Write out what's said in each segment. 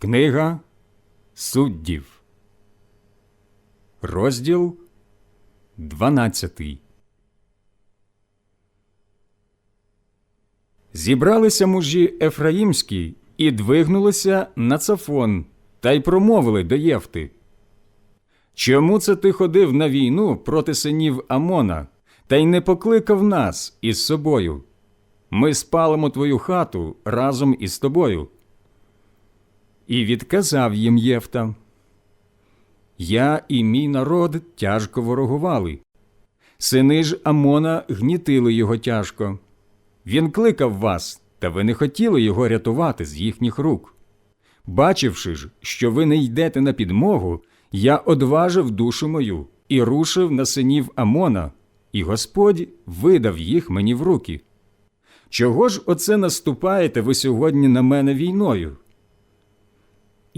Книга суддів, розділ 12. Зібралися мужі Ефраїмські і двигнулися на цафон, та й промовили до Євти. Чому це ти ходив на війну проти синів Амона, та й не покликав нас із собою? Ми спалимо твою хату разом із тобою. І відказав їм Єфта. Я і мій народ тяжко ворогували. Сини ж Амона гнітили його тяжко. Він кликав вас, та ви не хотіли його рятувати з їхніх рук. Бачивши ж, що ви не йдете на підмогу, я одважив душу мою і рушив на синів Амона, і Господь видав їх мені в руки. Чого ж оце наступаєте ви сьогодні на мене війною?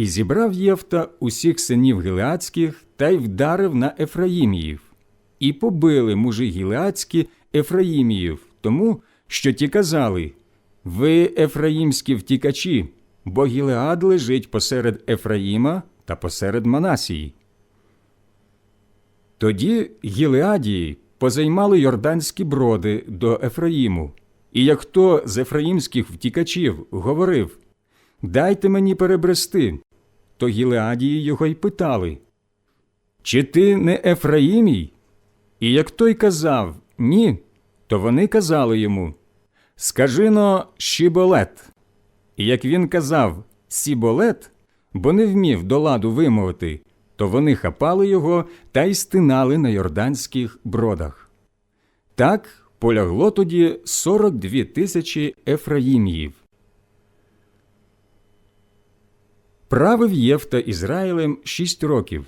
І зібрав Євта усіх синів Гілеацьких та й вдарив на Ефраїміїв, і побили мужі Гілеацькі Ефраїміїв, тому що ті казали Ви ефраїмські втікачі, бо Гілеад лежить посеред Ефраїма та посеред Манасії. Тоді Гілеадії позаймали йорданські броди до Ефраїму, і як хто з ефраїмських втікачів говорив Дайте мені перебрести, то Гілеадії його й питали Чи ти не Ефраїмій? І як той казав Ні, то вони казали йому Скажи но Шіболет. І як він казав Сіболет, бо не вмів до ладу вимовити, то вони хапали його та й стинали на йорданських бродах. Так полягло тоді 42 тисячі ефраїм'їв. Правив Євта Ізраїлем шість років.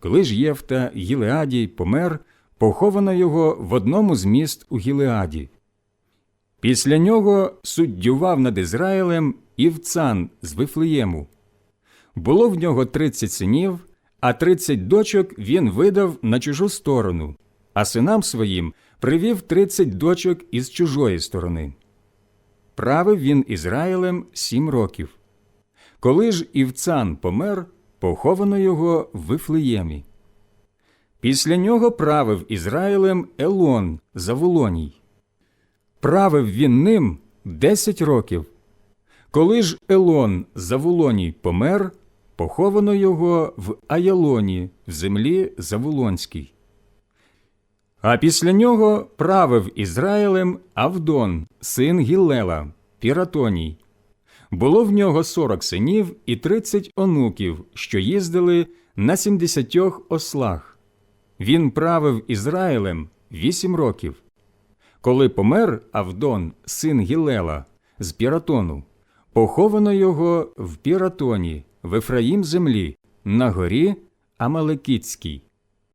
Коли ж Євта Гілеадій помер, поховано його в одному з міст у Гілеаді. Після нього суддював над Ізраїлем Івцан з Вифлеєму. Було в нього тридцять синів, а тридцять дочок він видав на чужу сторону, а синам своїм привів тридцять дочок із чужої сторони. Правив він Ізраїлем сім років. Коли ж Івцан помер, поховано його в Вифлеємі. Після нього правив Ізраїлем Елон Заволоній. Правив він ним десять років. Коли ж Елон Заволоній помер, поховано його в Аялоні в землі Заволонській. А після нього правив Ізраїлем Авдон, син Гіллела, Піратоній. Було в нього сорок синів і тридцять онуків, що їздили на сімдесятьох ослах. Він правив Ізраїлем вісім років. Коли помер Авдон, син Гілела, з Піратону, поховано його в Піратоні, в Ефраїм землі, на горі Амалекітській.